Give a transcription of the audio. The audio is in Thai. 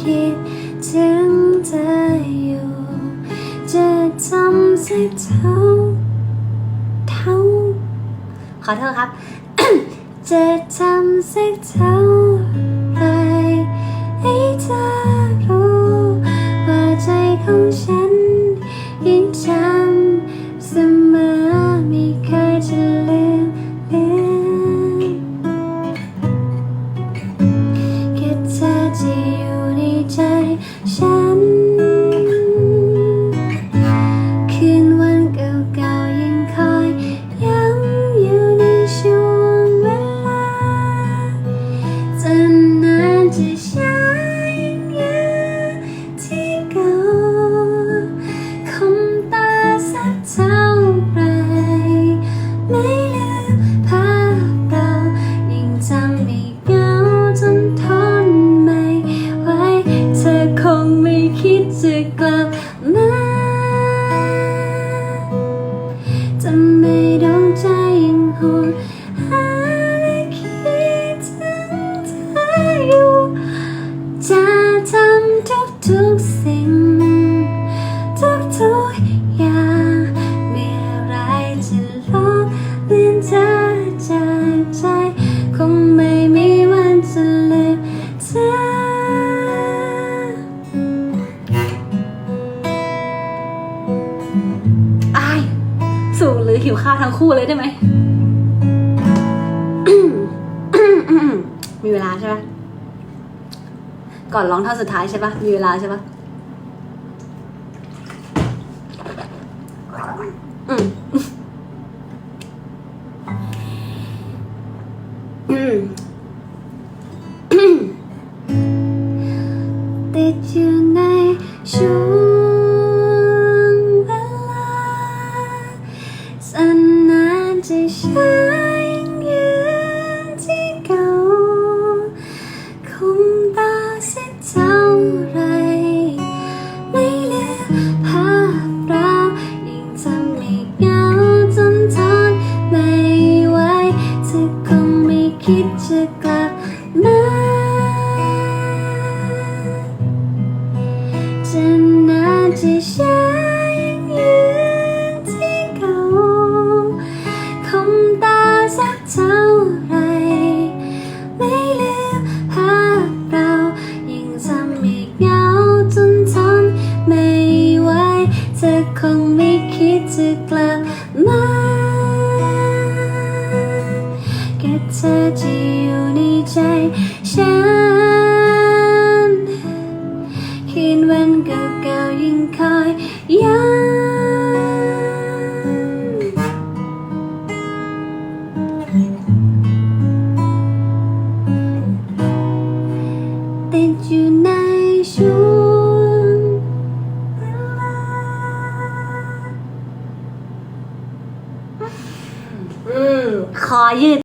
คิดถึงเธออยู่ จะทำสักเท่าเท่าขอโทษครับ จะทำสักเท่าไรให้เธอรู้ว่าใจของฉันยันจำเสมอมีค่ นา ทุกสิ่ง ทุกทุกอย่างมื่อไรจะลบเลือนเธอจากใจ คงไม่มีวันจะลืมเธออายสูงหรือหิวข้าวทั้งคู่เลยได้ไหม มีเวลาใช่ปะ ก่อนร้องท่อนสุดท้ายใช่ปะมีเวลาใช่ปะอืม จะกลับมาจะนานจะช้ายังยืนที่เก่าคงตาสักเท่าไร ไม่ลืมภาพเรายังจำไม่เหงาจนทนไม่ไหวเธอคงไม่คิดจะกลับมา ธอจะอยู่ในใจฉันคืนวันเก่าๆยังคอยย้ำติอยู่ในช่วงขอยืด